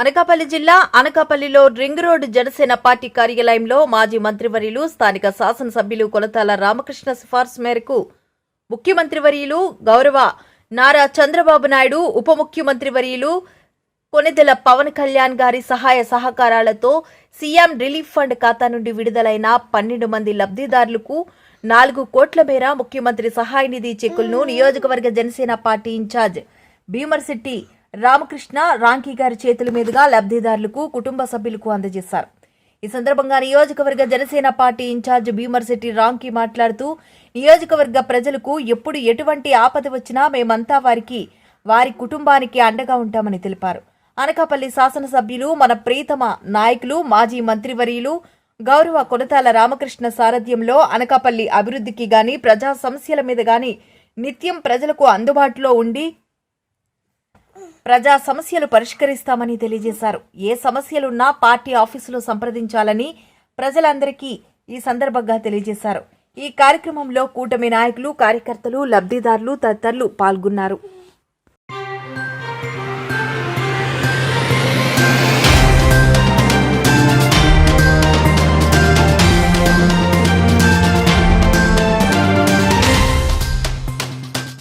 అనకాపల్లి జిల్లా అనకాపల్లిలో ring road Janasena party కార్యాలయంలో మాజీ మంత్రివర్యులు స్థానిక శాసనసభ్యులు కొలతాల రామకృష్ణ సిఫార్సు మేరకు ముఖ్యమంత్రివర్యులు గౌరవ నారా చంద్రబాబు నాయుడు ఉప ముఖ్యమంత్రివర్యులు కొనెదెల పవన్ కళ్యాణ్ గారి సహాయ సహకారాలతో సీఎం రిలీఫ్ ఫండ్ ఖాతా నుండి విడుదలైన పన్నెండు మంది లబ్ధిదారులకు నాలుగు కోట్ల మేర ముఖ్యమంత్రి సహాయ నిధి చెక్కులను నియోజకవర్గ Janasena party in charge Bhimarasetti Ramakrishna Ramki గారి చేతుల మీదుగా లబ్ధిదారులకు కుటుంబ సభ్యులకు అందజేశారు. ఈ సందర్భంగా నియోజకవర్గ జనసేన పార్టీ ఇన్ఛార్జ్ భీమర్శెట్టి రాంకీ మాట్లాడుతూ నియోజకవర్గ ప్రజలకు ఎప్పుడు ఎటువంటి ఆపద వచ్చినా మేమంతా వారికి వారి కుటుంబానికి అండగా ఉంటామని తెలిపారు. అనకాపల్లి శాసనసభ్యులు మన ప్రీతమ నాయకులు మాజీ మంత్రివర్యులు గౌరవ కొనతాల రామకృష్ణ సారథ్యంలో అనకాపల్లి అభివృద్ధికి గాని ప్రజా సమస్యల మీద గాని నిత్యం ప్రజలకు అందుబాటులో ఉండి ప్రజా సమస్యలు పరిష్కరిస్తామని తెలియజేశారు. ఏ సమస్యలున్నా పార్టీ ఆఫీసులో సంప్రదించాలని ప్రజలందరికీ ఈ సందర్భంగా తెలియజేశారు. ఈ కార్యక్రమంలో కూటమి నాయకులు కార్యకర్తలు లబ్ధిదారులు తదితరులు పాల్గొన్నారు.